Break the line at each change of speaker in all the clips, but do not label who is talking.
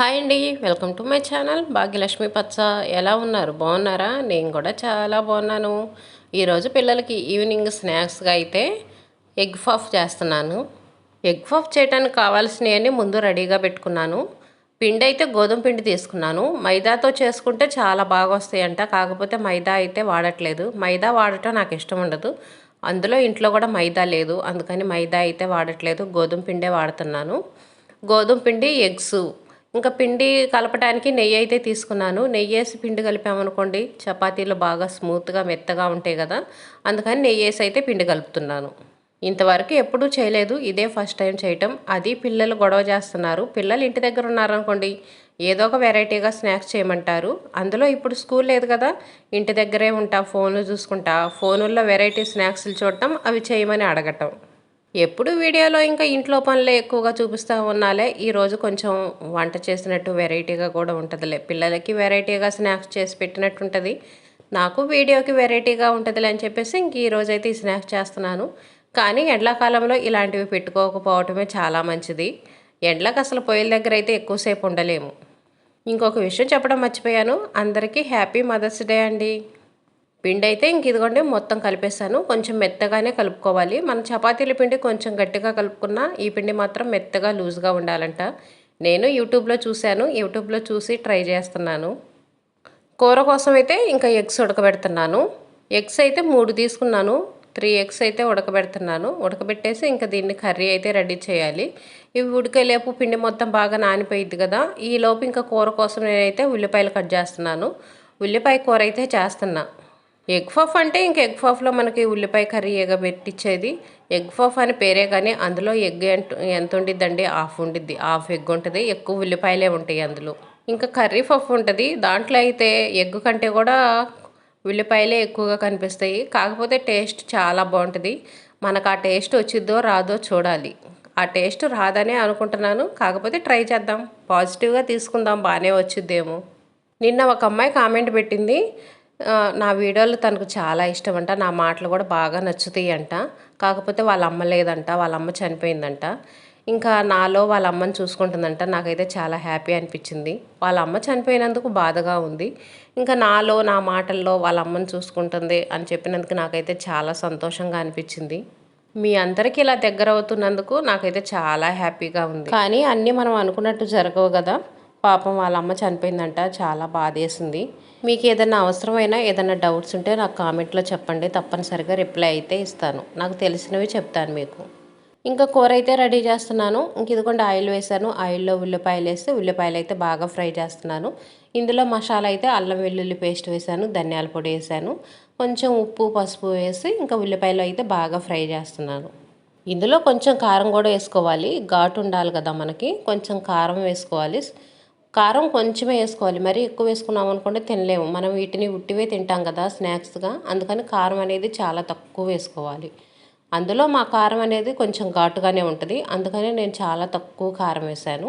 Hi అండి welcome to my channel. Bhagyalakshmi పచ్చ ఎలా ఉన్నారు? బాగున్నారా? నేను కూడా చాలా బాగున్నాను. ఈరోజు పిల్లలకి ఈవినింగ్ స్నాక్స్గా అయితే ఎగ్ పఫ్ చేస్తున్నాను. ఎగ్ పఫ్ చేయడానికి కావాల్సినవన్నీ ముందు రెడీగా పెట్టుకున్నాను. పిండి అయితే గోధుమ పిండి తీసుకున్నాను. మైదాతో చేసుకుంటే చాలా బాగా వస్తాయంట. కాకపోతే మైదా అయితే వాడట్లేదు. మైదా వాడటం నాకు ఇష్టం ఉండదు. అందులో ఇంట్లో కూడా మైదా లేదు. అందుకని మైదా అయితే వాడట్లేదు. గోధుమ పిండే వాడుతున్నాను. గోధుమ పిండి ఎగ్స్ ఇంకా పిండి కలపడానికి నెయ్యి అయితే తీసుకున్నాను. నెయ్యి వేసి పిండి కలిపామనుకోండి చపాతీలు బాగా స్మూత్గా మెత్తగా ఉంటాయి కదా. అందుకని నెయ్యి వేసి అయితే పిండి కలుపుతున్నాను. ఇంతవరకు ఎప్పుడూ చేయలేదు. ఇదే ఫస్ట్ టైం చేయటం. అది పిల్లలు గొడవ చేస్తున్నారు. పిల్లలు ఇంటి దగ్గర ఉన్నారనుకోండి ఏదో ఒక వెరైటీగా స్నాక్స్ చేయమంటారు. అందులో ఇప్పుడు స్కూల్ లేదు కదా. ఇంటి దగ్గరే ఉంటా ఫోన్లు చూసుకుంటా ఫోనుల్లో వెరైటీ స్నాక్స్లు చూడటం అవి చేయమని అడగటం. ఎప్పుడు వీడియోలో ఇంకా ఇంట్లో పనులే ఎక్కువగా చూపిస్తూ ఉన్నాలే. ఈరోజు కొంచెం వంట చేసినట్టు వెరైటీగా కూడా ఉంటుందిలే. పిల్లలకి వెరైటీగా స్నాక్స్ చేసి పెట్టినట్టు ఉంటుంది. నాకు వీడియోకి వెరైటీగా ఉంటుందిలే అని చెప్పేసి ఇంక ఈరోజు అయితే ఈ స్నాక్స్ చేస్తున్నాను. కానీ ఎండాకాలంలో ఇలాంటివి పెట్టుకోకపోవటమే చాలా మంచిది. ఎండలకు అసలు పొయ్యిల దగ్గర అయితే ఎక్కువసేపు ఉండలేము. ఇంకొక విషయం చెప్పడం మర్చిపోయాను. అందరికీ హ్యాపీ మదర్స్ డే అండి. పిండి అయితే ఇంక ఇదిగోండి మొత్తం కలిపేసాను కొంచెం మెత్తగానే కలుపుకోవాలి. మన చపాతీల పిండి కొంచెం గట్టిగా కలుపుకున్నా ఈ పిండి మాత్రం మెత్తగా లూజ్గా ఉండాలంట. నేను యూట్యూబ్లో చూశాను. యూట్యూబ్లో చూసి ట్రై చేస్తున్నాను. కూర కోసం అయితే ఇంకా ఎగ్స్ ఉడకబెడుతున్నాను. ఎగ్స్ అయితే మూడు తీసుకున్నాను. త్రీ ఎగ్స్ అయితే ఉడకబెడుతున్నాను. ఉడకబెట్టేసి ఇంకా దీన్ని కర్రీ అయితే రెడీ చేయాలి. ఇవి ఉడికేలేపు పిండి మొత్తం బాగా నానిపోయిద్ది కదా. ఈ లోపు ఇంకా కూర కోసం నేనైతే ఉల్లిపాయలు కట్ చేస్తున్నాను. ఉల్లిపాయ కూర అయితే చేస్తున్నా. ఎగ్ పఫ్ అంటే ఇంక ఎగ్ పఫ్లో మనకి ఉల్లిపాయ కర్రీ ఎగ పెట్టించేది ఎగ్ పఫ్ అని పేరే కానీ అందులో ఎగ్ ఎంత ఎంత ఉండిద్దండి? హాఫ్ ఉండిద్ది. హాఫ్ ఎగ్ ఉంటుంది. ఎక్కువ ఉల్లిపాయలే ఉంటాయి అందులో. ఇంకా కర్రీ పఫ్ ఉంటుంది. దాంట్లో అయితే ఎగ్ కంటే కూడా ఉల్లిపాయలే ఎక్కువగా కనిపిస్తాయి. కాకపోతే టేస్ట్ చాలా బాగుంటుంది. మనకు ఆ టేస్ట్ వచ్చిద్దో రాదో చూడాలి. ఆ టేస్ట్ రాదనే అనుకుంటున్నాను. కాకపోతే ట్రై చేద్దాం. పాజిటివ్గా తీసుకుందాం. బాగానే వచ్చిద్దేమో. నిన్న ఒక అమ్మాయి కామెంట్ పెట్టింది. నా వీడియోలు తనకు చాలా ఇష్టం అంట నా మాటలు కూడా బాగా నచ్చుతాయి అంట కాకపోతే వాళ్ళ అమ్మ లేదంట వాళ్ళ అమ్మ చనిపోయిందంట. ఇంకా నాలో వాళ్ళ అమ్మని చూసుకుంటుందంట నాకైతే చాలా హ్యాపీ అనిపించింది. వాళ్ళ అమ్మ చనిపోయినందుకు బాధగా ఉంది. ఇంకా నాలో నా మాటల్లో వాళ్ళ అమ్మని చూసుకుంటుంది అని చెప్పినందుకు నాకైతే చాలా సంతోషంగా అనిపించింది. మీ అందరికీ ఇలా దగ్గర అవుతున్నందుకు నాకైతే చాలా హ్యాపీగా ఉంది. కానీ అన్నీ మనం అనుకున్నట్టు జరగవు కదా. పాపం వాళ్ళ అమ్మ చనిపోయిందంట చాలా బాధేసింది. మీకు ఏదైనా అవసరమైనా ఏదైనా డౌట్స్ ఉంటే నాకు కామెంట్లో చెప్పండి తప్పనిసరిగా రిప్లై అయితే ఇస్తాను. నాకు తెలిసినవి చెప్తాను మీకు. ఇంకా కూర అయితే రెడీ చేస్తున్నాను. ఇంక ఇదిగోండి ఆయిల్ వేసాను ఆయిల్లో ఉల్లిపాయలు వేసి ఉల్లిపాయలు అయితే బాగా ఫ్రై చేస్తున్నాను. ఇందులో మసాలా అయితే అల్లం వెల్లుల్లి పేస్ట్ వేసాను ధనియాల పొడి వేసాను కొంచెం ఉప్పు పసుపు వేసి ఇంకా ఉల్లిపాయలు అయితే బాగా ఫ్రై చేస్తున్నాను. ఇందులో కొంచెం కారం కూడా వేసుకోవాలి. ఘాటు ఉండాలి కదా మనకి. కొంచెం కారం వేసుకోవాలి. కారం కొంచెమే వేసుకోవాలి. మరీ ఎక్కువ వేసుకున్నాం అనుకుంటే తినలేము. మనం వీటిని ఉట్టివే తింటాం కదా స్నాక్స్గా. అందుకని కారం అనేది చాలా తక్కువ వేసుకోవాలి. అందులో మా కారం అనేది కొంచెం ఘాటుగానే ఉంటుంది. అందుకని నేను చాలా తక్కువ కారం వేశాను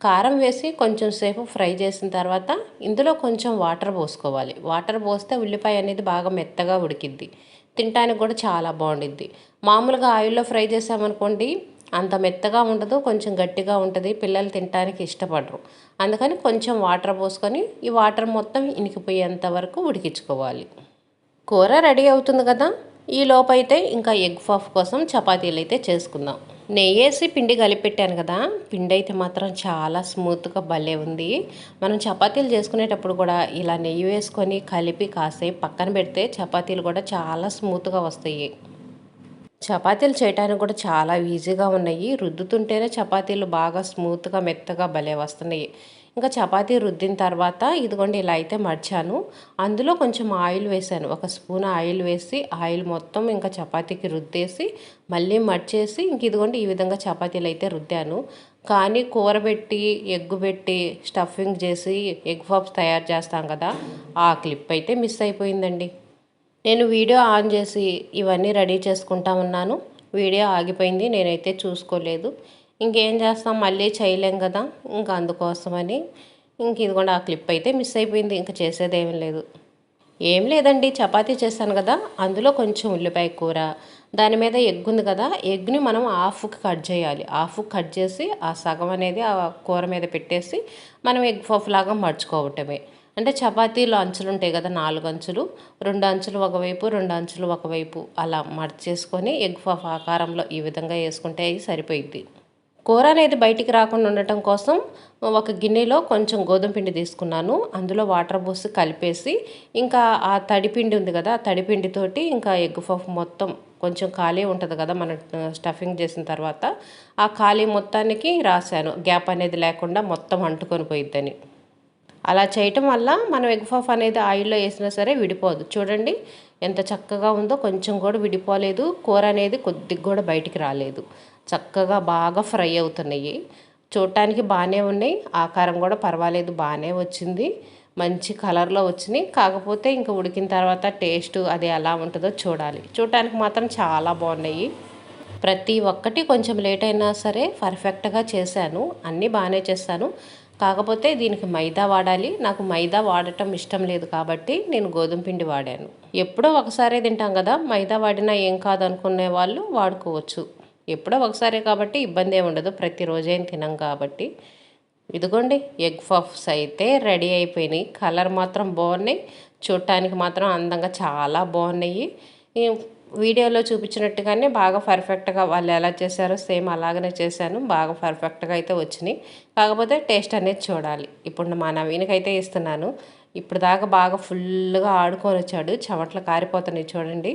కారం వేసి కొంచెం సేపు ఫ్రై చేసిన తర్వాత ఇందులో కొంచెం వాటర్ పోసుకోవాలి. వాటర్ పోస్తే ఉల్లిపాయ అనేది బాగా మెత్తగా ఉడికిద్ది. తినడానికి కూడా చాలా బాగుండిద్ది. మామూలుగా ఆయిల్లో ఫ్రై చేసామనుకోండి అంత మెత్తగా ఉండదు కొంచెం గట్టిగా ఉంటుంది పిల్లలు తినడానికి ఇష్టపడరు. అందుకని కొంచెం వాటర్ పోసుకొని ఈ వాటర్ మొత్తం ఇనికిపోయేంత వరకు ఉడికించుకోవాలి. కూర రెడీ అవుతుంది కదా? ఈ లోపైతే ఇంకా ఎగ్ పఫ్ కోసం చపాతీలు అయితే చేసుకుందాం. నెయ్యి వేసి పిండి కలిపెట్టాను కదా? పిండి అయితే మాత్రం చాలా స్మూత్గా భలే ఉంది. మనం చపాతీలు చేసుకునేటప్పుడు కూడా ఇలా నెయ్యి వేసుకొని కలిపి కాసేపు పక్కన పెడితే చపాతీలు కూడా చాలా స్మూత్గా వస్తాయి. చపాతీలు చేయడానికి కూడా చాలా ఈజీగా ఉన్నాయి. రుద్దుతుంటేనే చపాతీలు బాగా స్మూత్గా మెత్తగా భలే వస్తున్నాయి. ఇంకా చపాతీ రుద్దిన తర్వాత ఇదిగోండి ఇలా అయితే మర్చాను అందులో కొంచెం ఆయిల్ వేసాను ఒక స్పూన్ ఆయిల్ వేసి ఆయిల్ మొత్తం ఇంకా చపాతీకి రుద్దేసి మళ్ళీ మర్చేసి ఇంక ఇదిగోండి ఈ విధంగా చపాతీలు అయితే రుద్దాను. కానీ కూర పెట్టి ఎగ్గు పెట్టి స్టఫింగ్ చేసి ఎగ్ పఫ్స్ తయారు చేస్తాం కదా ఆ క్లిప్ అయితే మిస్ అయిపోయిందండి. నేను వీడియో ఆన్ చేసి ఇవన్నీ రెడీ చేసుకుంటా ఉన్నాను. వీడియో ఆగిపోయింది నేనైతే చూసుకోలేదు. ఇంకేం చేస్తాం? మళ్ళీ చేయలేం కదా ఇంకా అందుకోసమని. ఇంక ఇదిగోండి ఆ క్లిప్ అయితే మిస్ అయిపోయింది ఇంకా చేసేదేం లేదు. ఏం లేదండి చపాతీ చేశాను కదా అందులో కొంచెం ఉల్లిపాయ కూర. దాని మీద ఎగ్ ఉంది కదా ఎగ్ని మనం హాఫ్కి కట్ చేయాలి. హాఫ్ కట్ చేసి ఆ సగం అనేది ఆ కూర మీద పెట్టేసి మనం ఎగ్ పఫ్ లాగా మర్చుకోవటమే. అంటే చపాతీలు అంచులు ఉంటాయి కదా నాలుగు అంచులు. రెండు అంచులు ఒకవైపు రెండు అంచులు ఒకవైపు అలా మర్చేసుకొని ఎగ్ పఫ్ ఆకారంలో ఈ విధంగా వేసుకుంటే అవి సరిపోయిద్ది. కూర అనేది బయటికి రాకుండా ఉండటం కోసం ఒక గిన్నెలో కొంచెం గోధుమ పిండి తీసుకున్నాను. అందులో వాటర్ పోసి కలిపేసి ఇంకా ఆ తడిపిండి ఉంది కదా ఆ తడిపిండితోటి ఇంకా ఎగ్ పఫ్ మొత్తం కొంచెం ఖాళీ ఉంటుంది కదా మన స్టఫింగ్ చేసిన తర్వాత. ఆ ఖాళీ మొత్తానికి రాశాను. గ్యాప్ అనేది లేకుండా మొత్తం అంటుకొని పోయిద్దని. అలా చేయటం వల్ల మనం ఎగ్ పఫ్ అనేది ఆయిల్లో వేసినా సరే విడిపోదు. చూడండి ఎంత చక్కగా ఉందో కొంచెం కూడా విడిపోలేదు. కూర అనేది కొద్దిగా కూడా బయటికి రాలేదు. చక్కగా బాగా ఫ్రై అవుతున్నాయి. చూడటానికి బాగానే ఉన్నాయి. ఆకారం కూడా పర్వాలేదు బాగానే వచ్చింది. మంచి కలర్లో వచ్చినాయి. కాకపోతే ఇంకా ఉడికిన తర్వాత టేస్ట్ అది ఎలా ఉంటుందో చూడాలి. చూడటానికి మాత్రం చాలా బాగున్నాయి. ప్రతి ఒక్కటి కొంచెం లేట్ అయినా సరే పర్ఫెక్ట్గా చేశాను. అన్నీ బాగానే చేస్తాను. కాకపోతే దీనికి మైదా వాడాలి. నాకు మైదా వాడటం ఇష్టం లేదు కాబట్టి నేను గోధుమ పిండి వాడాను. ఎప్పుడో ఒకసారే తింటాం కదా మైదా వాడినా ఏం కాదనుకునే వాళ్ళు వాడుకోవచ్చు. ఎప్పుడో ఒకసారి కాబట్టి ఇబ్బంది ఏమి ఉండదు ప్రతిరోజు ఏం తినం కాబట్టి. ఇదిగోండి ఎగ్ పఫ్స్ అయితే రెడీ అయిపోయినాయి. కలర్ మాత్రం బాగున్నాయి. చూడటానికి మాత్రం అందంగా చాలా బాగున్నాయి. వీడియోలో చూపించినట్టుగానే బాగా పర్ఫెక్ట్గా వాళ్ళు ఎలా చేశారో సేమ్ అలాగనే చేశాను. బాగా పర్ఫెక్ట్గా అయితే వచ్చినాయి. కాకపోతే టేస్ట్ అనేది చూడాలి. ఇప్పుడు మా నవీనకైతే ఇస్తున్నాను. ఇప్పుడు దాకా బాగా ఫుల్గా ఆడుకొని వచ్చాడు. చెమట్లు కారిపోతున్నాయి చూడండి.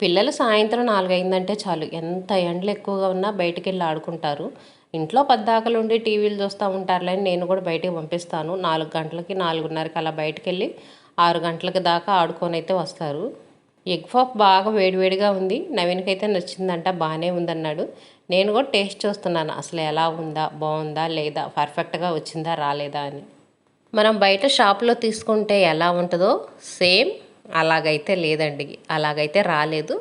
పిల్లలు సాయంత్రం నాలుగైందంటే చాలు. ఎంత ఎండలు ఎక్కువగా ఉన్నా బయటికి వెళ్ళి ఆడుకుంటారు. ఇంట్లో పద్దాకలు ఉండి టీవీలు చూస్తూ ఉంటారులే నేను కూడా బయటికి పంపిస్తాను. నాలుగు గంటలకి నాలుగున్నరకి అలా బయటికి వెళ్ళి ఆరు గంటలకి దాకా ఆడుకొని అయితే వస్తారు. ఎగ్ పఫ్ బాగా వేడివేడిగా ఉంది. నవీన్కైతే నచ్చిందంట బాగానే ఉందన్నాడు. నేను కూడా టేస్ట్ చూస్తున్నాను. అసలు ఎలా ఉందా బాగుందా లేదా పర్ఫెక్ట్గా వచ్చిందా రాలేదా అని. మనం బయట షాప్లో తీసుకుంటే ఎలా ఉంటుందో సేమ్ అలాగైతే లేదండి. అలాగైతే రాలేదు.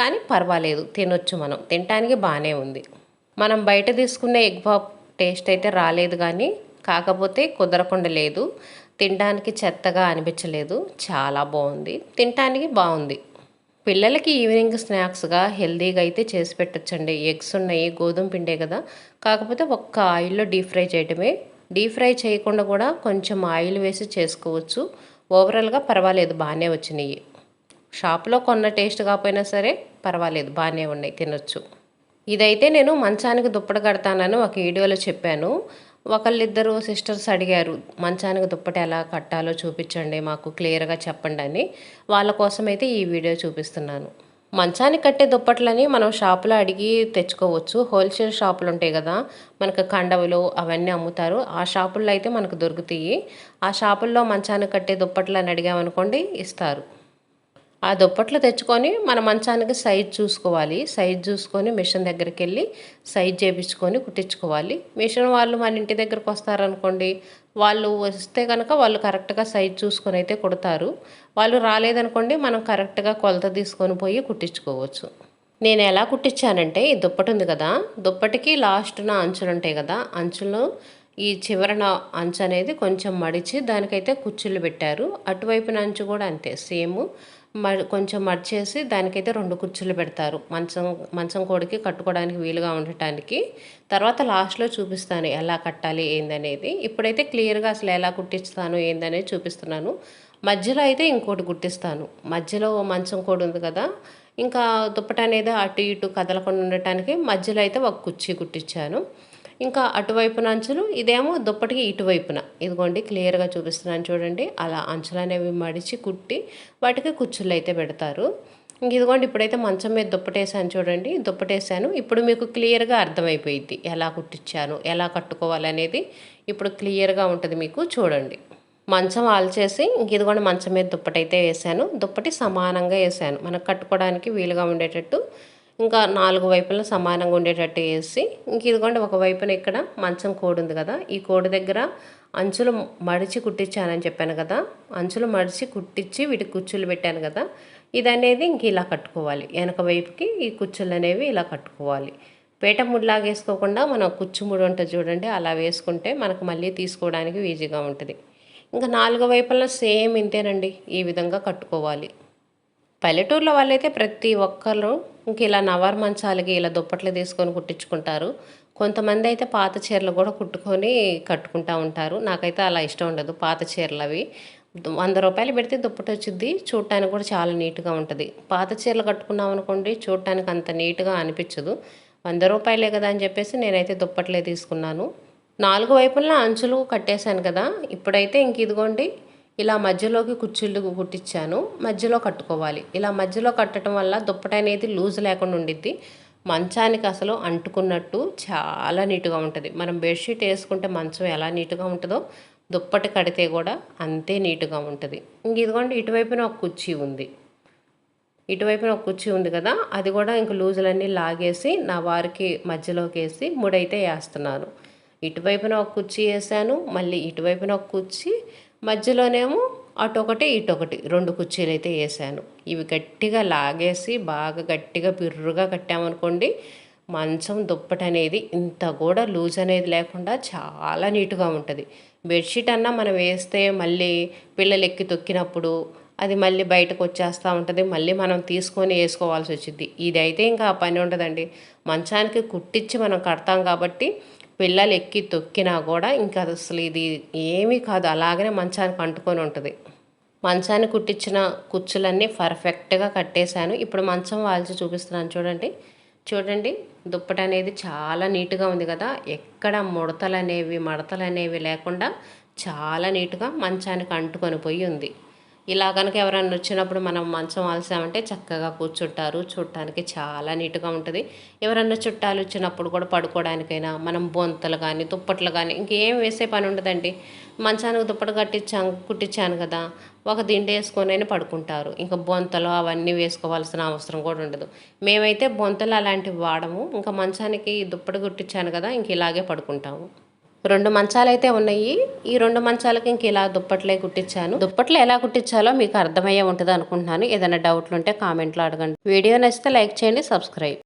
కానీ పర్వాలేదు తినొచ్చు మనం. తినటానికి బాగానే ఉంది. మనం బయట తీసుకునే ఎగ్ పఫ్ టేస్ట్ అయితే రాలేదు కానీ కాకపోతే కుదరకుండా లేదు. తినడానికి చెత్తగా అనిపించలేదు. చాలా బాగుంది. తినటానికి బాగుంది. పిల్లలకి ఈవినింగ్ స్నాక్స్గా హెల్తీగా అయితే చేసి పెట్టచ్చండి. ఎగ్స్ ఉన్నాయి గోధుమ పిండే కదా. కాకపోతే ఒక్క ఆయిల్లో డీప్ ఫ్రై చేయడమే డీప్ ఫ్రై చేయకుండా కూడా కొంచెం ఆయిల్ వేసి చేసుకోవచ్చు. ఓవరాల్గా పర్వాలేదు బాగానే వచ్చినాయి. షాప్లో కొన్న టేస్ట్ కాకపోయినా సరే పర్వాలేదు బాగానే ఉన్నాయి తినొచ్చు. ఇదైతే నేను మంచానికి దుప్పట కడతానని ఒక వీడియోలో చెప్పాను. ఒకళ్ళిద్దరు సిస్టర్స్ అడిగారు మంచానికి దుప్పటి ఎలా కట్టాలో చూపించండి మాకు క్లియర్గా చెప్పండి అని. వాళ్ళ కోసం అయితే ఈ వీడియో చూపిస్తున్నాను. మంచానికి కట్టే దుప్పట్లని మనం షాపులో అడిగి తెచ్చుకోవచ్చు. హోల్సేల్ షాపులు ఉంటాయి కదా మనకు కండవులు అవన్నీ అమ్ముతారు. ఆ షాపుల్లో అయితే మనకు దొరుకుతాయి. ఆ షాపుల్లో మంచానికి కట్టే దుప్పట్లని అడిగామనుకోండి ఇస్తారు. ఆ దుప్పట్లు తెచ్చుకొని మన మంచానికి సైజ్ చూసుకోవాలి. సైజ్ చూసుకొని మిషన్ దగ్గరికి వెళ్ళి సైజ్ చేయించుకొని కుట్టించుకోవాలి. మిషన్ వాళ్ళు మన ఇంటి దగ్గరకు వస్తారనుకోండి వాళ్ళు వస్తే కనుక వాళ్ళు కరెక్ట్గా సైజ్ చూసుకొని అయితే కుడతారు. వాళ్ళు రాలేదనుకోండి మనం కరెక్ట్గా కొలత తీసుకొని పోయి కుట్టించుకోవచ్చు. నేను ఎలా కుట్టించానంటే ఈ దుప్పటి ఉంది కదా దుప్పటికి లాస్ట్న అంచులు ఉంటాయి కదా అంచులో ఈ చివరన అంచు అనేది కొంచెం మడిచి దానికైతే కుచ్చులు పెట్టారు. అటువైపున అంచు కూడా అంతే సేమ్. కొంచెం మడిచేసి దానికైతే రెండు కుర్చీలు పెడతారు. మంచం మంచం కోడికి కట్టుకోవడానికి వీలుగా ఉండటానికి. తర్వాత లాస్ట్లో చూపిస్తాను ఎలా కట్టాలి ఏందనేది. ఇప్పుడైతే క్లియర్గా అసలు ఎలా కుట్టిస్తాను ఏందనేది చూపిస్తున్నాను. మధ్యలో అయితే ఇంకోటి కుట్టిస్తాను. మధ్యలో మంచం కోడి ఉంది కదా ఇంకా దుప్పట అనేది అటు ఇటు కదలకుండా ఉండటానికి మధ్యలో అయితే ఒక కుర్చీ కుట్టించాను. ఇంకా అటువైపున అంచులు ఇదేమో దుప్పటికి ఇటువైపున. ఇదిగోండి క్లియర్గా చూపిస్తున్నాను చూడండి. అలా అంచులు అనేవి మడిచి కుట్టి వాటికి కుచ్చులు అయితే పెడతారు. ఇంక ఇదిగోండి ఇప్పుడైతే మంచం మీద దుప్పటేసాను చూడండి. దుప్పటేసాను. ఇప్పుడు మీకు క్లియర్గా అర్థమైపోయింది ఎలా కుట్టించాను ఎలా కట్టుకోవాలనేది ఇప్పుడు క్లియర్గా ఉంటుంది మీకు చూడండి. మంచం ఆల్చేసి ఇంక ఇదిగోండి మంచం మీద దుప్పటైతే వేసాను. దుప్పటి సమానంగా వేసాను. మనకు కట్టుకోవడానికి వీలుగా ఉండేటట్టు ఇంకా నాలుగు వైపులా సమానంగా ఉండేటట్టు వేసి ఇంక ఇదిగోండి ఒక వైపున ఇక్కడ మంచం కోడి ఉంది కదా ఈ కోడి దగ్గర అంచులు మడిచి కుట్టించానని చెప్పాను కదా అంచులు మడిచి కుట్టించి వీటికి కుచ్చులు పెట్టాను కదా ఇది అనేది ఇంక ఇలా కట్టుకోవాలి. వెనక వైపుకి ఈ కుచ్చులు అనేవి ఇలా కట్టుకోవాలి. పేట ముడిలాగా వేసుకోకుండా మనం కుచ్చు ముడి ఉంటుంది చూడండి అలా వేసుకుంటే మనకు మళ్ళీ తీసుకోవడానికి ఈజీగా ఉంటుంది. ఇంకా నాలుగు వైపులా సేమ్ ఇంతేనండి ఈ విధంగా కట్టుకోవాలి. పల్లెటూరులో వాళ్ళైతే ప్రతి ఒక్కరు ఇంక ఇలా నవర్ మంచాలకి ఇలా దుప్పట్లు తీసుకొని కుట్టించుకుంటారు. కొంతమంది అయితే పాత చీరలు కూడా కుట్టుకొని కట్టుకుంటూ ఉంటారు. నాకైతే అలా ఇష్టం ఉండదు పాత చీరలు అవి. వంద రూపాయలు పెడితే దుప్పటి వచ్చింది చూడటానికి కూడా చాలా నీట్గా ఉంటుంది. పాత చీరలు కట్టుకున్నాం అనుకోండి చూడటానికి అంత నీట్గా అనిపించదు. వంద రూపాయలే కదా అని చెప్పేసి నేనైతే దుప్పట్లే తీసుకున్నాను. నాలుగు వైపులా అంచులు కట్టేశాను కదా. ఇప్పుడైతే ఇంక ఇదిగోండి ఇలా మధ్యలోకి కుచ్చిళ్ళు కుట్టించాను మధ్యలో కట్టుకోవాలి. ఇలా మధ్యలో కట్టడం వల్ల దుప్పట అనేది లూజ్ లేకుండా ఉండిద్ది. మంచానికి అసలు అంటుకున్నట్టు చాలా నీట్గా ఉంటుంది. మనం బెడ్షీట్ వేసుకుంటే మంచం ఎలా నీట్గా ఉంటుందో దుప్పటి కడితే కూడా అంతే నీట్గా ఉంటుంది. ఇంక ఇదిగోండి ఇటువైపున ఒక కుర్చీ ఉంది. ఇటువైపున ఒక కుర్చీ ఉంది కదా అది కూడా ఇంక లూజులన్నీ లాగేసి నా వారికి మధ్యలోకి వేసి ముడైతే వేస్తున్నాను. ఇటువైపున ఒక కుర్చీ వేసాను మళ్ళీ ఇటువైపున ఒక కుర్చీ మధ్యలోనేమో అటు ఒకటి ఇటు ఒకటి రెండు కుర్చీలు అయితే వేసాను ఇవి గట్టిగా లాగేసి బాగా గట్టిగా బిర్రుగా కట్టామనుకోండి మంచం దుప్పటి అనేది ఇంత కూడా లూజ్ అనేది లేకుండా చాలా నీట్గా ఉంటుంది. బెడ్షీట్ అన్నా మనం వేస్తే మళ్ళీ పిల్లలు ఎక్కి తొక్కినప్పుడు అది మళ్ళీ బయటకు వచ్చేస్తూ ఉంటుంది మళ్ళీ మనం తీసుకొని వేసుకోవాల్సి వచ్చింది ఇది అయితే ఇంకా పని ఉండదండి. మంచానికి కుట్టించి మనం కడతాం కాబట్టి పిల్లలు ఎక్కి తొక్కినా కూడా ఇంకా అసలు ఇది ఏమీ కాదు. అలాగనే మంచానికి అంటుకొని ఉంటుంది. మంచాన్ని కుట్టించిన కుచ్చులన్నీ పర్ఫెక్ట్గా కట్టేశాను. ఇప్పుడు మంచం వాల్చి చూపిస్తున్నాను చూడండి. చూడండి దుప్పటి అనేది చాలా నీట్గా ఉంది కదా. ఎక్కడ ముడతలు అనేవి మడతలు అనేవి లేకుండా చాలా నీట్గా మంచానికి అంటుకొని పోయి ఉంది. ఇలా కనుక ఎవరైనా వచ్చినప్పుడు మనం మంచం వాల్సామంటే చక్కగా కూర్చుంటారు. చూడటానికి చాలా నీట్గా ఉంటుంది. ఎవరన్నా చుట్టాలు వచ్చినప్పుడు కూడా పడుకోవడానికైనా మనం బొంతలు కానీ దుప్పట్లు కానీ ఇంకేం వేసే పని ఉండదండి. మంచానికి దుప్పటి కట్టించాను కుట్టించాను కదా ఒక దిండి వేసుకొని అయినా పడుకుంటారు. ఇంకా బొంతలు అవన్నీ వేసుకోవాల్సిన అవసరం కూడా ఉండదు. మేమైతే బొంతలు అలాంటివి వాడము. ఇంకా మంచానికి దుప్పటి కుట్టించాను కదా ఇంక ఇలాగే పడుకుంటాము. రెండు మంచాలైతే ఉన్నాయి. ఈ రెండు మంచాలకి ఇంక ఇలా దుప్పట్లే కుట్టించాను. దుప్పట్లు ఎలా కుట్టించాలో మీకు అర్థమయ్యే ఉంటుంది అనుకుంటున్నాను. ఏదైనా డౌట్లు ఉంటే కామెంట్లో అడగండి. వీడియో నచ్చితే లైక్ చేయండి సబ్స్క్రైబ్.